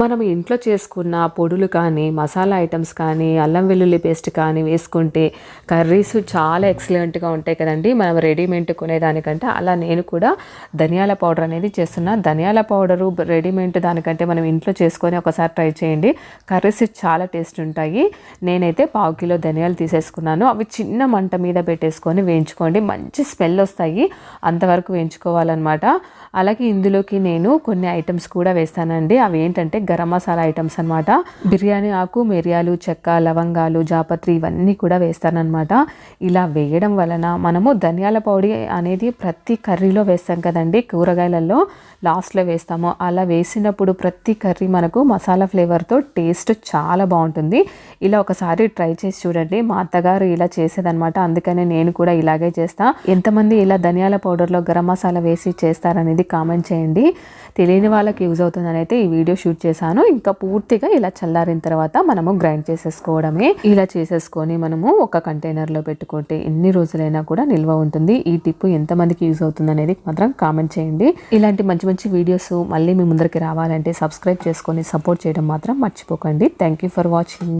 మనం ఇంట్లో చేసుకున్న పొడులు కానీ మసాలా ఐటమ్స్ కానీ అల్లం వెల్లుల్లి పేస్ట్ కానీ వేసుకుంటే కర్రీస్ చాలా ఎక్సలెంట్గా ఉంటాయి కదండి. మనం రెడీమేడ్ కొనేదానికంటే అలా నేను కూడా ధనియాల పౌడర్ అనేది చేస్తున్నా. ధనియాల పౌడరు రెడీమేడ్ దానికంటే మనం ఇంట్లో చేసుకొని ఒకసారి ట్రై చేయండి. కర్రీస్ చాలా టేస్ట్ ఉంటాయి. నేనైతే పావు కిలో ధనియాలు తీసేసుకున్నాను. అవి చిన్న మంట మీద పెట్టేసుకొని వేయించుకోండి. మంచి స్మెల్ వస్తాయి. అంతవరకు వేయించుకోవాలన్నమాట. అలాగే ఇందులోకి నేను కొన్ని ఐటమ్స్ కూడా వేస్తానండి. అవి ఏంటంటే గరం మసాలా ఐటమ్స్ అనమాట బిర్యానీ ఆకు మిరియాలు చెక్క లవంగాలు జాపత్రి ఇవన్నీ కూడా వేస్తానన్నమాట. ఇలా వేయడం వలన మనము ధనియాల పౌడి అనేది ప్రతి కర్రీలో వేస్తాం కదండి. కూరగాయలలో లాస్ట్లో వేస్తాము. అలా వేసినప్పుడు ప్రతి కర్రీ మనకు మసాలా ఫ్లేవర్తో టేస్ట్ చాలా బాగుంటుంది. ఇలా ఒకసారి ట్రై చేసి చూడండి. మా అత్తగారు ఇలా చేసేదనమాట అందుకనే నేను కూడా ఇలాగే చేస్తా. ఎంతమంది ఇలా ధనియాల పౌడర్లో గరం మసాలా వేసి చేస్తారనేది కామెంట్ చేయండి. తెలియని వాళ్ళకి యూజ్ అవుతుందని అయితే ఈ వీడియో షూట్ చేశాను. ఇంకా పూర్తిగా ఇలా చల్లారిన తర్వాత మనము గ్రైండ్ చేసేసుకోవడమే. ఇలా చేసేసుకొని మనము ఒక కంటైనర్లో పెట్టుకుంటే ఎన్ని రోజులైనా కూడా నిల్వ ఉంటుంది. ఈ టిప్ ఎంతమందికి యూజ్ అవుతుంది అనేది మాత్రం కామెంట్ చేయండి. ఇలాంటి మంచి మంచి వీడియోస్ మళ్ళీ మీ ముందరికి రావాలంటే సబ్స్క్రైబ్ చేసుకొని సపోర్ట్ చేయడం మాత్రం మర్చిపోకండి. Thank you for watching